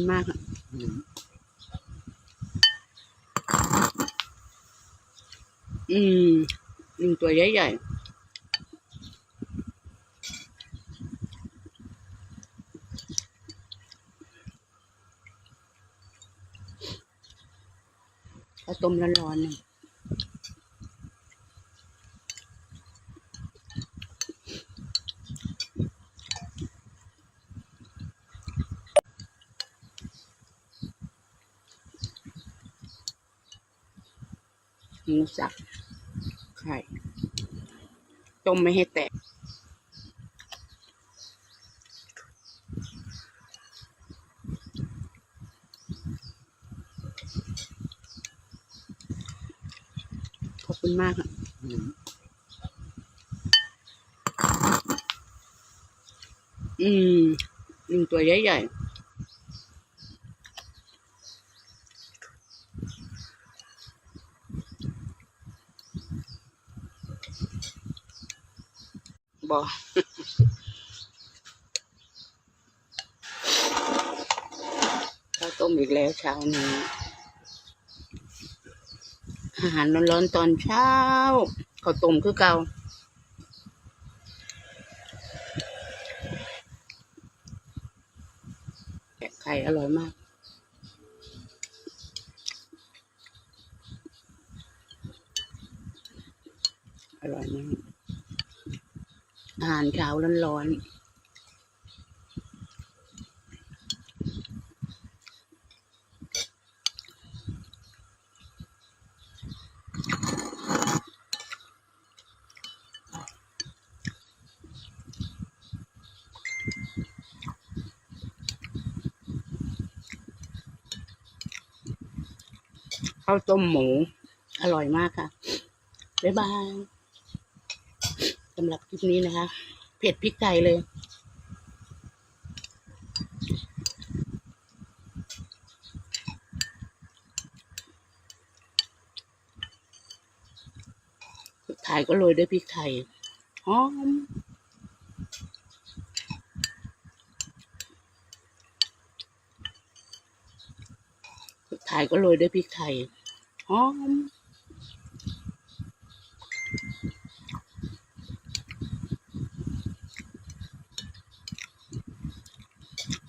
คุณมากค่ะอืมลิงตัวใหญ่ๆข้าวต้มร้อนๆน่ง หมูสับไข่ต้มไม่ให้แตก ขอบคุณมากค่ะอืมลิงตัวใหญ่ๆ บอข้าวต้มอีกแล้วเช้านี้ อาหารร้อนๆตอนเช้าข้าวต้มคือเก่าแกไข่อร่อยมากอร่อยมาก อาหารเช้าร้อนๆข้าวต้มหมู อร่อยมากค่ะ บ๊ายบายำหรับคลิปนี้นะคะ เผ็ดพริกไทยเลย สุดท้ายก็โรยด้วยพริกไทยหอมสุดท้ายก็โรยด้วยพริกไทยหอม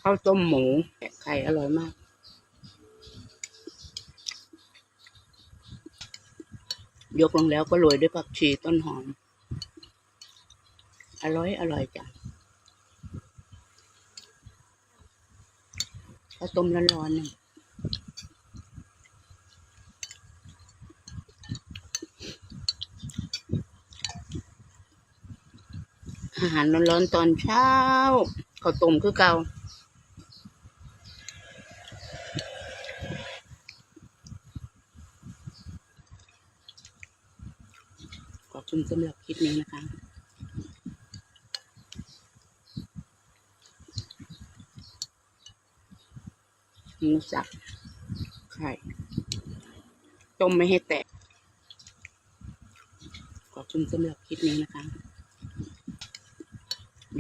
ข้าวต้มหมูไข่อร่อยมากยกลงแล้วก็โรยด้วยผักชีต้นหอม อร่อย อร่อยจ้ะข้าวต้มร้อนๆนี่อาหารร้อนๆตอนเช้าข้าวต้มคือเก่า อบคุณสำหรับคลิปนี้นะคะหมูสับไข่ต้มไม่ให้แตกขอบคุณสำหรับคลิปนี้นะคะ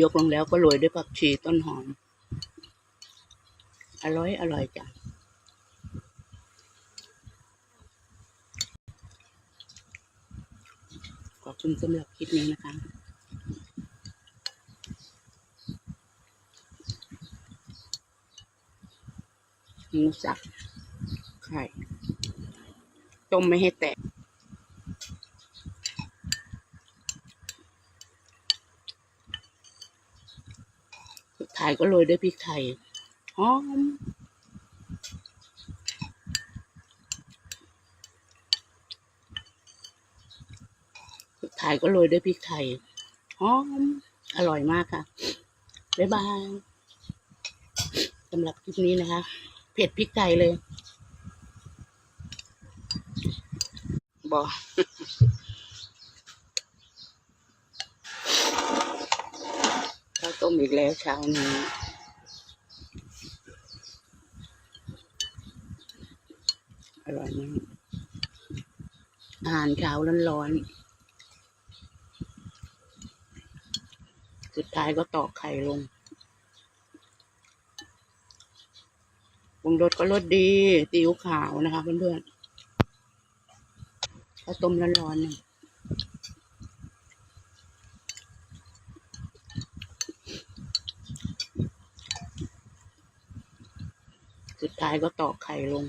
ยกลงแล้วก็โรยด้วยผักชีต้นหอม อร่อย อร่อยจ้ะ ขอบคุณสำหรับคลิปนี้นะคะหมูสับไข่ต้มไม่ให้แตกสุดท้ายก็โรยด้วยพริกไทยหอม สุดท้ายก็โรยด้วยพริกไทยหอมอร่อยมากค่ะ บ๊ายบายสำหรับคลิปนี้นะคะ เผ็ดพริกไทยเลยบอข้าวต้มอีกแล้วเช้านี้อร่อยมากอาหารเช้าร้อนๆ สุดท้ายก็ตอกไข่ลงปรุงรสก็รสดีซีอิ๊วขาวนะคะเพื่อนๆข้าต้มร้อนๆเนี่ยสุดท้ายก็ตอกไข่ลง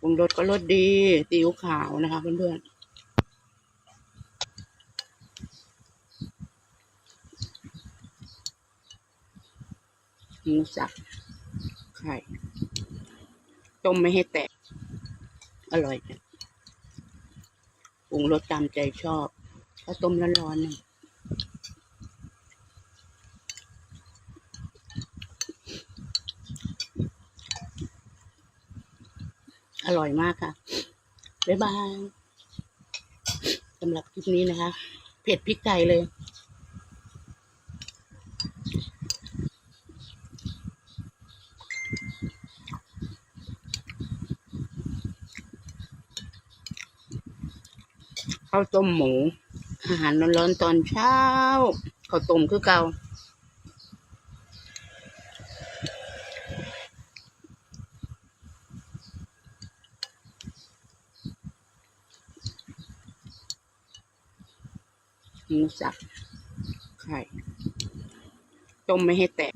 ปรุงรสก็รสดีซีอิ๊วขาวนะคะเพื่อนๆ หมูสับไข่ต้มไม่ให้แตก อร่อยจ้ะปรุงรสตามใจชอบข้าต้มร้อนๆนี่อร่อยมากค่ะ บ๊ายบายสำหรับคลิปนี้นะคะ เผ็ดพริกไก่เลย ข้าวต้มหมู อาหารร้อนๆตอนเช้าข้าวต้มคือเก่าหมูสับไข่ต้มไม่ให้แตก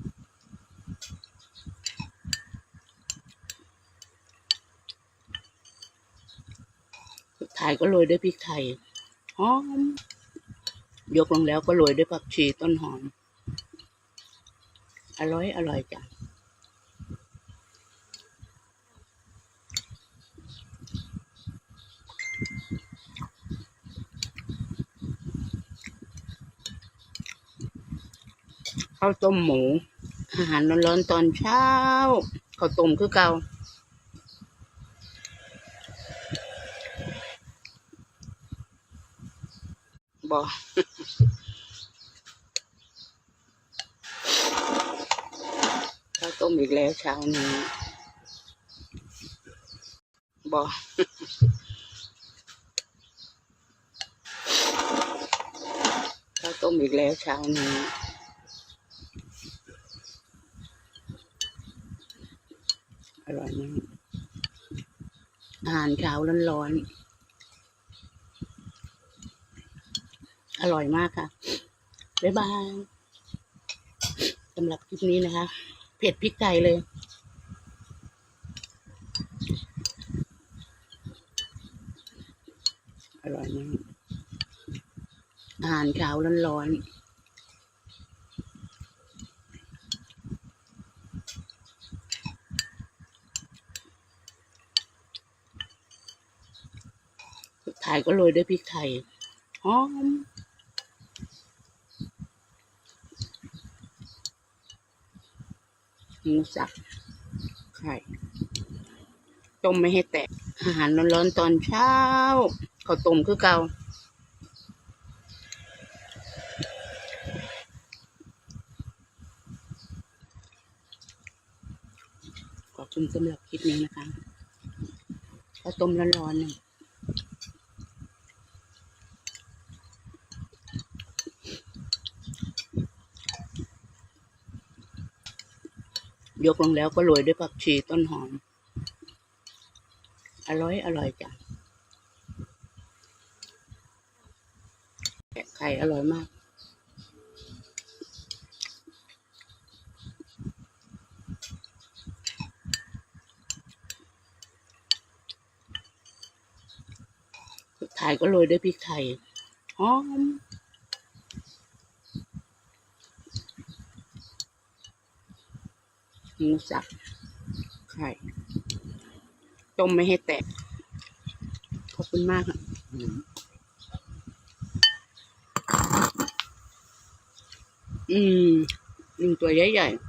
สุดท้ายก็โรยด้วยพริกไทย หอม ยกลงแล้วก็โรยด้วยผักชีต้นหอม อร่อย อร่อยจ้ะข้าวต้มหมู อาหารร้อนๆตอนเช้าข้าวต้มคือเก่า บอข้าวต้มอีกแล้วเช้านี้บอข้าวต้มอีกแล้วเช้านี้อร่อยมากอาหารเช้าร้อนๆ ร่อยมากค่ะ บ๊ายบายสำหรับคลิปนี้นะคะ เผ็ดพริกไก่เลยอร่อยมากอาหารเช้าร้อนๆสุดท้ายก็โรยด้วยพริกไทยหอม หมูสับไข่ต้มไม่ให้แตก อาหารร้อนๆตอนเช้าข้าวต้มคือเก่าขอบคุณสำหรับคลิปนี้นะคะข้าวต้มร้อนๆเนี่ย ยกลงแล้วก็โรยด้วยผักชีต้นหอม อร่อย อร่อยจ้ะแกะไข่อร่อยมาก สุดท้ายก็โรยด้วยพริกไทยหอม หมูสับไข่ต้มไม่ให้แตก ขอบคุณมากค่ะอืมหนึ่งตัวใหญ่ๆ